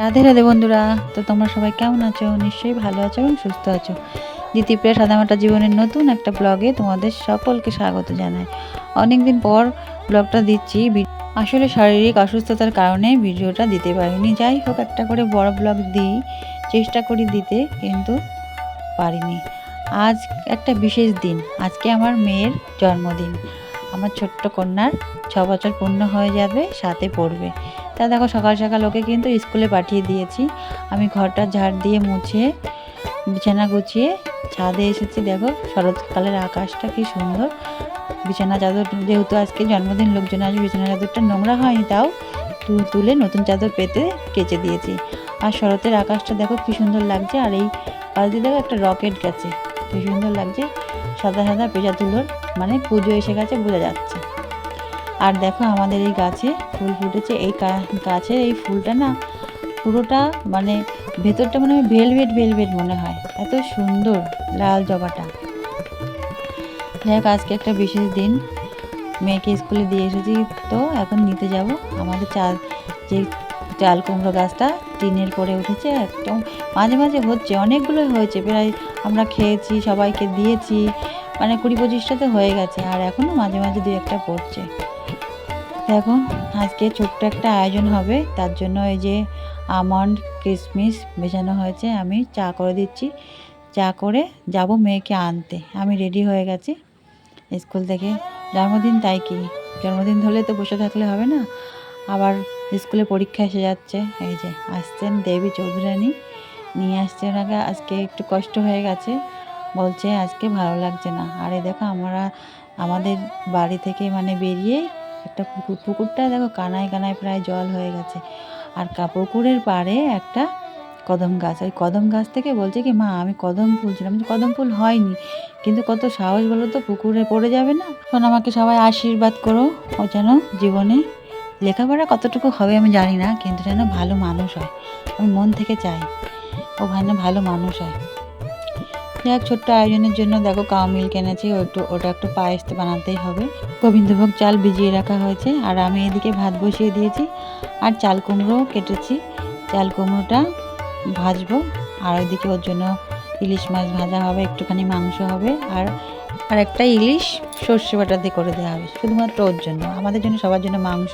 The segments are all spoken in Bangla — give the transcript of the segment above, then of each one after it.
রাধে রাধে বন্ধুরা, তো তোমরা সবাই কেমন আছো? নিশ্চয়ই ভালো আছো এবং সুস্থ আছো। দ্বিতীপ্রিয়া সাদামাটা জীবনের নতুন একটা ব্লগে তোমাদের সকলকে স্বাগত জানাই। অনেক দিন পর ব্লগটা দিচ্ছি। আসলে শারীরিক অসুস্থতার কারণে ভিডিওটা দিতে পারিনি। যাই হোক, একটা করে বড় ব্লগ দিই। চেষ্টা করি দিতে, কিন্তু পারিনি। আজ একটা বিশেষ দিন। আজকে আমার মেয়ের জন্মদিন। আমার ছোট্ট কন্যার ছ বছর পূর্ণ হয়ে যাবে, সাথে পড়বে। তা দেখো সকাল সকাল ওকে কিন্তু স্কুলে পাঠিয়ে দিয়েছি। আমি ঘরটা ঝাড় দিয়ে মুছে, বিছানা গুছিয়ে ছাদে এসেছি। দেখো শরৎকালের আকাশটা কি সুন্দর। বিছানা চাদর, যেহেতু আজকে জন্মদিন, লোকজন আসবে, বিছানা চাদরটা নোংরা হয়নি তাও তুলে নতুন চাদর পেতে কেচে দিয়েছি। আর শরতের আকাশটা দেখো কি সুন্দর লাগছে। আর এই পাশ দিয়ে দেখো একটা রকেট গেছে। কি সুন্দর লাগছে। সাদা সাদা পেঁচা তুলোর মানে পুজো এসে গেছে বোঝা যাচ্ছে। আর দেখো আমাদের এই গাছে ফুল ফুটেছে। এই গাছের এই ফুলটা না পুরোটা মানে ভেতরটা মনে ভেলভেট ভেলভেট মনে হয়। এত সুন্দর লাল জবাটা। যাই আজকে একটা বিশেষ দিন। মেয়েকে স্কুলে দিয়ে এসেছি তো এখন নিতে যাব। আমাদের চাল, যে চাল কুমড়ো গাছটা টিনের পরে উঠেছে, একদম মাঝে মাঝে হচ্ছে, অনেকগুলোই হয়েছে। প্রায় আমরা খেয়েছি, সবাইকে দিয়েছি। মানে কুড়ি পঁচিশটা তো হয়ে গেছে, আর এখনও মাঝে মাঝে দুই একটা পড়ছে। দেখো, আজকে ছোট্ট একটা আয়োজন হবে, তার জন্য এই যে আমন্ড কিশমিশ ভেজানো হয়েছে, আমি চা করে দিচ্ছি। চা করে যাব মেয়েকে আনতে, আমি রেডি হয়ে গেছি। স্কুল থেকে জন্মদিন তাই কি? জন্মদিন ধরলে তো বসে থাকলে হবে না। আবার স্কুলে পরীক্ষা এসে যাচ্ছে, এই যে আসছেন দেবী চৌধুরানী। নিয়ে আসছে ওনাকে, আজকে একটু কষ্ট হয়ে গেছে। বলছে, আজকে ভালো লাগছে না। আরে দেখো, আমরা আমাদের বাড়ি থেকে মানে বেরিয়ে একটা পুকুর, পুকুরটা দেখো কানায় কানায় প্রায় জল হয়ে গেছে। আর পুকুরের পাড়ে একটা কদম গাছ। ওই কদম গাছ থেকে বলছে কি, মা, আমি কদম ফুল ছিলাম। কদম ফুল হয়নি, কিন্তু কত সাহস বলো তো, পুকুরে পড়ে যাবে না? এখন আমাকে সবাই আশীর্বাদ করো, ও যেন জীবনে লেখাপড়া কতটুকু হবে আমি জানি না, কিন্তু যেন ভালো মানুষ হয়। আমি মন থেকে চাই, ও যেন ভালো মানুষ হয়। হোক ছোট্ট আয়োজনের জন্য দেখো কাউ মিল কিনেছি ওটু ওটা একটু পায়েস তো বানাতেই হবে। গোবিন্দভোগ চাল ভিজিয়ে রাখা হয়েছে, আর আমি এদিকে ভাত বসিয়ে দিয়েছি, আর চাল কুমড়ো কেটেছি। চাল কুমড়োটা ভাজবো, আর ওইদিকে ওর জন্য ইলিশ মাছ ভাজা হবে, একটুখানি মাংস হবে, আর আর একটা ইলিশ সর্ষে বাটা দিয়ে করে দেওয়া হবে, শুধুমাত্র ওর জন্য, আমাদের জন্য সবার জন্য মাংস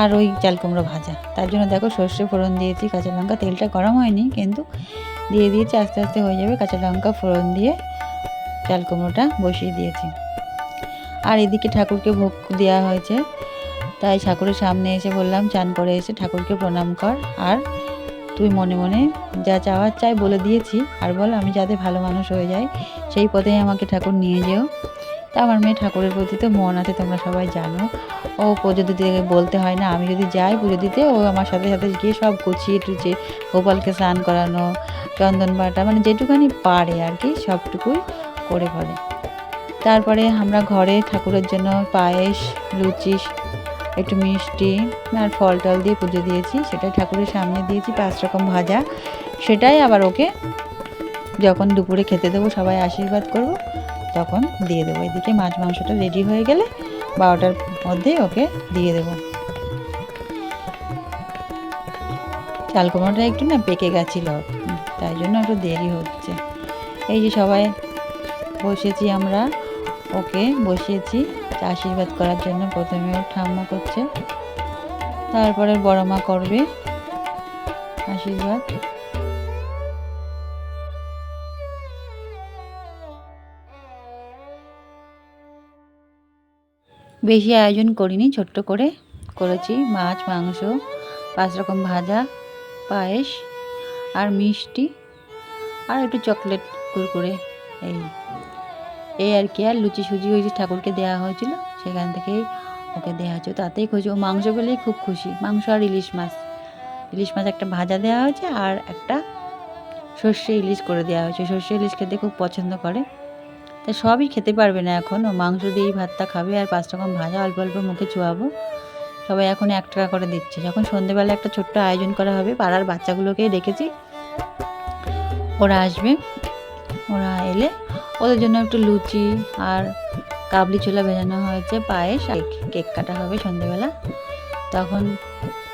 আর ওই চাল কুমড়ো ভাজা। তার জন্য দেখো সর্ষে ফোড়ন দিয়েছি, কাঁচা লঙ্কা, তেলটা গরম হয়নি, কিন্তু দিয়ে দিয়েছি, আস্তে আস্তে হয়ে যাবে। কাঁচা লঙ্কা ফোড়ন দিয়ে চাল কুমড়োটা বসিয়ে দিয়েছি। আর এদিকে ঠাকুরকে ভোগ দেওয়া হয়েছে। তাই ঠাকুরের সামনে এসে বললাম, চান করে এসে ঠাকুরকে প্রণাম কর। আর তুই মনে মনে যা চাওয়ার চাই বলে দিয়েছি। আর বল, আমি যাতে ভালো মানুষ হয়ে যাই, সেই পথেই আমাকে ঠাকুর নিয়ে যেও। তা আমার মেয়ে ঠাকুরের প্রতি তো মন আছে, তোমরা সবাই জানো। ও পুজো দিতে বলতে হয় না, আমি যদি যাই পুজো দিতে, ও আমার সাথে সাথে গিয়ে সব গুছিয়ে টুচিয়ে গোপালকে স্নান করানো, চন্দন বাটা মানে যেটুকানি পারে আর কি, সবটুকুই করে ফেলে তারপরে আমরা ঘরে ঠাকুরের জন্য পায়েস, লুচি, একটু মিষ্টি আর ফল টল দিয়ে পুজো দিয়েছি সেটা ঠাকুরের সামনে দিয়েছি, পাঁচ রকম ভাজা। সেটাই আবার ওকে যখন দুপুরে খেতে দেবো, সবাই আশীর্বাদ করব। তখন দিয়ে দেবো। এদিকে মাছ মাংসটা রেডি হয়ে গেলে বারোটার মধ্যেই ওকে দিয়ে দেবো। চাল কুমড়োটা একটু না পেকে গেছিল, তাই জন্য একটু দেরি হচ্ছে। এই যে সবাই বসেছি আমরা, ওকে বসিয়েছি, আশীর্বাদ করার জন্য প্রথমে ওর ঠাম্মা করছে। তারপরে বড় মা করবে, আশীর্বাদ। বেশি আয়োজন করিনি, ছোট্ট করে করেছি। মাছ, মাংস, পাঁচ রকম ভাজা, পায়েস আর মিষ্টি আর একটু চকলেট কুরকুরে, এই। এই আর কি, আর লুচি সুজি ওই যে ঠাকুরকে দেওয়া হয়েছিল, সেখান থেকেই ওকে দেওয়া হয়েছে। তাতেই খুশি, ও মাংস পেলেই খুব খুশি। মাংস আর ইলিশ মাছ। ইলিশ মাছ একটা ভাজা দেওয়া হয়েছে আর একটা সর্ষে ইলিশ করে দেওয়া হয়েছে। সর্ষে ইলিশ খেতে খুব পছন্দ করে। তা সবই খেতে পারবে না এখন। ও মাংস দিয়েই ভাতটা খাবে আর পাঁচ রকম ভাজা অল্প অল্প মুখে চুয়াবো। সবাই এখন এক টাকা করে দিচ্ছে। যখন সন্ধেবেলা একটা ছোট্ট আয়োজন করা হবে, পাড়ার বাচ্চাগুলোকেই ডেকেছি। ওরা আসবে। ওরা এলে ওদের জন্য একটু লুচি আর কাবলি ছোলা ভেজানো হয়েছে, পায়েস আর কেক। কাটা হবে সন্ধেবেলা। তখন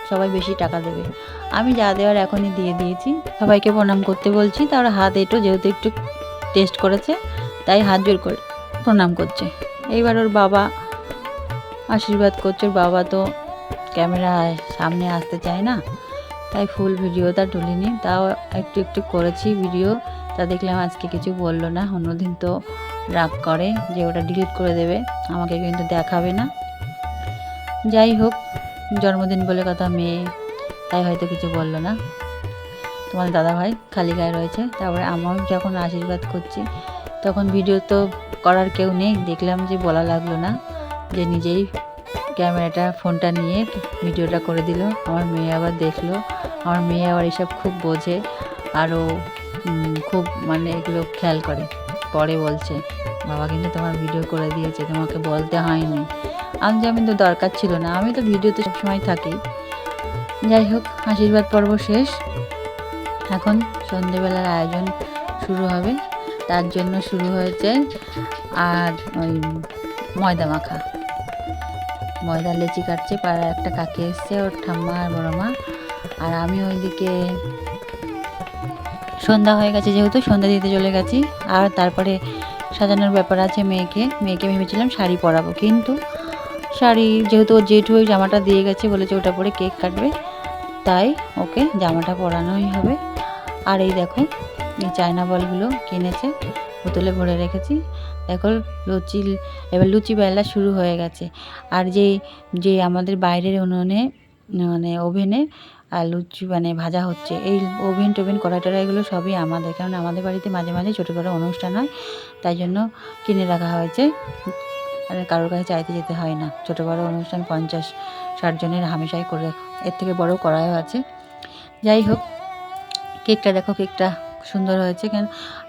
সবাই বেশি টাকা দেবে। আমি যা দেওয়ার এখনই দিয়ে দিয়েছি। সবাইকে প্রণাম করতে বলছি। তার হাত একটু যেহেতু একটু টেস্ট করেছে। তাই হাত জোর করে প্রণাম করছে। এইবার ওর বাবা আশীর্বাদ করছে। ওর বাবা তো ক্যামেরায় সামনে আসতে চায় না, তাই ফুল ভিডিওটা তুলিনি। তাও একটু একটু করেছি ভিডিও। তা দেখলাম আজকে কিছু বলল না। অন্যদিন তো রাগ করে যে ওটা ডিলিট করে দেবে। আমাকে কিন্তু দেখাবে না। যাই হোক, জন্মদিন বলে কথা মেয়ে, তাই হয়তো কিছু বলল না। তোমার দাদা ভাই খালি গায়ে রয়েছে। তারপরে আমার যখন আশীর্বাদ করছি তখন ভিডিও তো করার কেউ নেই। দেখলাম যে বলা লাগল না, যে নিজেই ক্যামেরাটা, ফোনটা নিয়ে ভিডিওটা করে দিল। আমার মেয়ে আবার দেখল। আমার মেয়ে আবার এসব খুব বোঝে আরও খুব মানে এগুলো খেয়াল করে। পরে বলছে, বাবা কিন্তু তোমার ভিডিও করে দিয়েছে, তোমাকে বলতে হয়নি। আমি আমি তো দরকার ছিল না। আমি তো ভিডিওতে সবসময় থাকি। যাই হোক, আশীর্বাদ পর্ব শেষ। এখন সন্ধেবেলার আয়োজন শুরু হবে। তার জন্য শুরু হয়েছে আর ওই ময়দা মাখা। ময়দা লেচি কাটছে, পাড়ার একটা কাকি এসছে, ওর ঠাম্মা আর বড় মা। আর আমি ওইদিকে সন্ধ্যা হয়ে গেছে যেহেতু, সন্ধ্যা দিতে চলে গেছি। আর তারপরে সাজানোর ব্যাপার আছে মেয়েকে। মেয়েকে ভেবেছিলাম শাড়ি পরাবো, কিন্তু শাড়ি যেহেতু ওর জেঠু ওই জামাটা দিয়ে গেছে, বলেছে ওটা পরে কেক কাটবে। তাই ওকে জামাটা পরানোই হবে। আর এই দেখো এই চায়না বলগুলো কিনেছে, বোতলে ভরে রেখেছি। দেখো লুচি, এবার লুচি বেলা শুরু হয়ে গেছে। আর যে যে আমাদের বাইরের উনুনে মানে ওভেনে আর লুচি মানে ভাজা হচ্ছে, এই ওভেন টোভেন, কড়াই টড়াই এগুলো সবই আমাদের, কারণ আমাদের বাড়িতে মাঝে মাঝে ছোটো বড়ো অনুষ্ঠান হয়, তাই জন্য কিনে রাখা হয়েছে। আর কারোর কাছে চাইতে যেতে হয় না, ছোটো বড়ো অনুষ্ঠান পঞ্চাশ, ষাট জনের হামেশাই করে এর থেকে বড় কড়াইও আছে। যাই হোক, কেকটা দেখো, কেকটা সুন্দর হয়েছে, কেন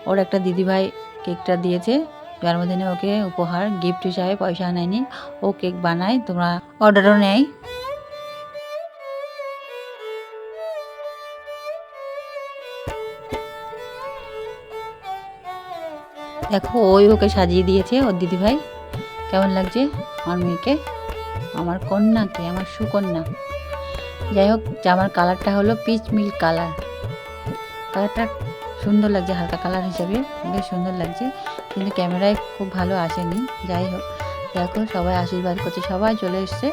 ওর একটা দিদিভাই কেকটা দিয়েছে জন্মদিনে ওকে উপহার গিফট হিসাবে পয়সা নেয়নি, ও কেক বানায়, তোমরা অর্ডারও নেয়। দেখো, ওই ওকে সাজিয়ে দিয়েছে ওর দিদিভাই। কেমন লাগছে আমার মেয়েকে? আমার কন্যাকে, আমার সুকন্যা। যাই হোক, জামার কালারটা হলো পিচ মিল্ক কালার কালারটা সুন্দর লাগছে, হালকা কালার হিসেবে বেশ সুন্দর লাগছে, কিন্তু ক্যামেরায় খুব ভালো আসেনি, যাই হোক। দেখো, সবাই আশীর্বাদ করছে, সবাই চলে এসছে।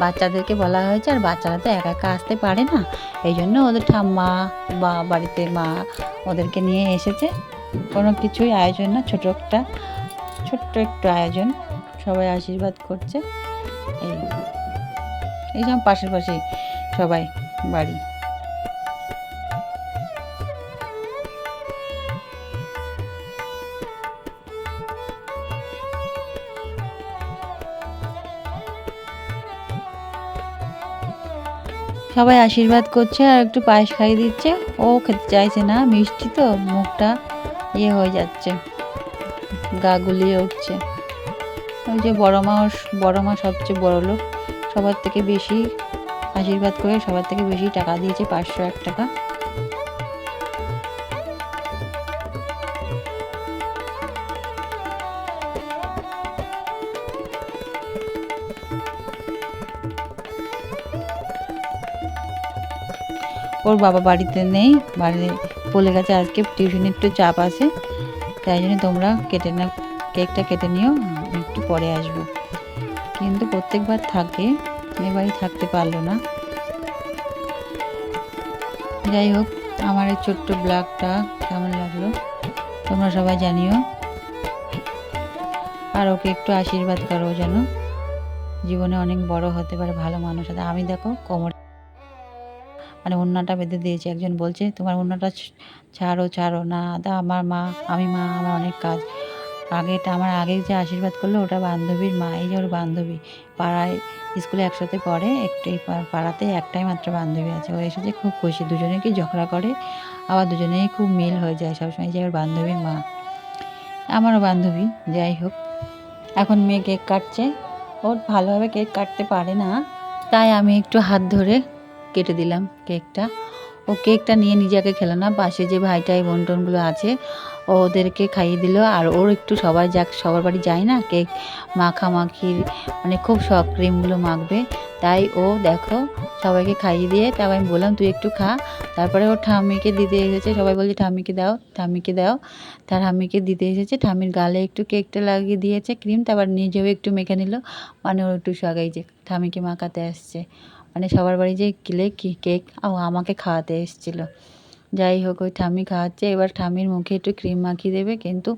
বাচ্চাদেরকে বলা হয়েছে, আর বাচ্চারা তো একা একা আসতে পারে না। এই জন্য ওদের ঠাম্মা বা বাড়িতে মা ওদেরকে নিয়ে এসেছে। কোনো কিছুই আয়োজন না, ছোটো একটা, ছোট্ট একটু আয়োজন। সবাই আশীর্বাদ করছে। এই এই যেমন পাশের পাশেই সবাই বাড়ি। সবাই আশীর্বাদ করছে আর একটু পায়েস খাইয়ে দিচ্ছে। ও খেতে চাইছে না, মিষ্টি তো, মুখটা ইয়ে হয়ে যাচ্ছে, গা গুলিয়ে উঠছে। ওই যে বড় মা বড় মা সবচেয়ে বড় লোক, সবার থেকে বেশি আশীর্বাদ করে সবার থেকে বেশি টাকা দিয়েছে পাঁচশো এক টাকা। ওর বাবা বাড়িতে নেই বাড়ি বলে গেছে আজকে টিউশনে একটু চাপ আছে, তাই জন্য তোমরা কেটে না কেকটা কেটে নিও একটু পরে আসব। কিন্তু প্রত্যেকবার থাকে এবারই থাকতে পারল না। যাই হোক, আমার এই ছোট্ট ব্লগটা কেমন লাগল, তোমরা সবাই জানিও। আর ওকে একটু আশীর্বাদ করো যেন, জীবনে অনেক বড় হতে পারে ভালো মানুষ হতে। আমি দেখো কোমর মানে ওড়নাটা বেঁধে দিয়েছে। একজন বলছে, তোমার ওড়নাটা ছাড়ো ছাড়ো না দা আমার মা, আমি মা, আমার অনেক কাজ। আগেটা আমার আগে যে আশীর্বাদ করল, ওটা বান্ধবীর মা, এই যে ওর বান্ধবী। পাড়ায়, স্কুলে একসাথে পড়ে, একটু এই পা- পাড়াতে একটাই মাত্র বান্ধবী আছে। ও এসেছে খুব খুশি দুজনে কি ঝগড়া করে, আবার দুজনেই খুব মিল হয়ে যায়। সবসময় যে ওর বান্ধবীর মা। আমারও বান্ধবী, যাই হোক। এখন মেয়ে কেক কাটছে। ওর ভালোভাবে কেক কাটতে পারে না, তাই আমি একটু হাত ধরে কেটে দিলাম কেকটা। ও কেকটা নিয়ে নিজেকে খেলো না, পাশে যে ভাইটাই বোন টোনগুলো আছে, ওদেরকে খাইয়ে দিল। আর ওর একটু সবাই যাক, সবার বাড়ি যায় না? কেক মাখামাখির মানে খুব শখ, ক্রিমগুলো মাখবে। তাই ও দেখো, সবাইকে খাইয়ে দিয়ে তারপর আমি বললাম, তুই একটু খা। তারপরে ও ঠাম্মিকে দিতে এসেছে, সবাই বলছে, ঠাম্মিকে দাও ঠাম্মিকে দাও। তার ঠাম্মিকে দিতে এসেছে, ঠাম্মির গালে একটু কেকটা লাগিয়ে দিয়েছে, ক্রিম, তারপর নিজেও একটু মেখে নিল। মানে ওর একটু শখ, এই যে ঠাম্মিকে মাখাতে আসছে। মানে সবার বাড়ি যে কিলে কি কেক? আমাকে খাওয়াতে এসেছিল। যাই হোক, ওই ঠামি খাওয়াচ্ছে। এবার ঠামির মুখে একটু ক্রিম মাখিয়ে দেবে, কিন্তু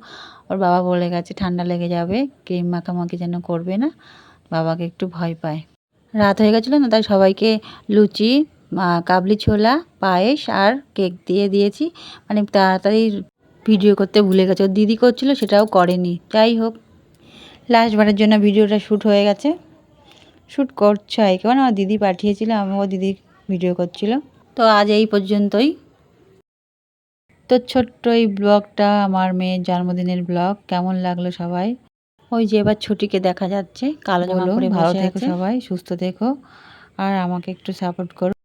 ওর বাবা বলে গেছে, ঠান্ডা লেগে যাবে, ক্রিম মাখামাখি যেন করবে না। বাবাকে একটু ভয় পায়। রাত হয়ে গেছিল না, তাই সবাইকে লুচি কাবলি ছোলা, পায়েস আর কেক দিয়ে দিয়েছি। মানে তাড়াতাড়ি ভিডিও করতে ভুলে গেছে। ওর দিদি করছিল, সেটাও করেনি। যাই হোক, লাস্টবারের জন্য ভিডিওটা শ্যুট হয়ে গেছে। শ্যুট করছে আর কি মানে আমার দিদি পাঠিয়েছিল আমি ও দিদি ভিডিও করছিল। তো আজ এই পর্যন্তই। তো ছোট্ট এই ব্লগটা আমার মেয়ের জন্মদিনের ব্লগ কেমন লাগল সবাই? ওই যে এবার ছুটিকে দেখা যাচ্ছে কালো জামা বলো, পরে ভালো থেকো সবাই সুস্থ থেকো। আর আমাকে একটু সাপোর্ট করো।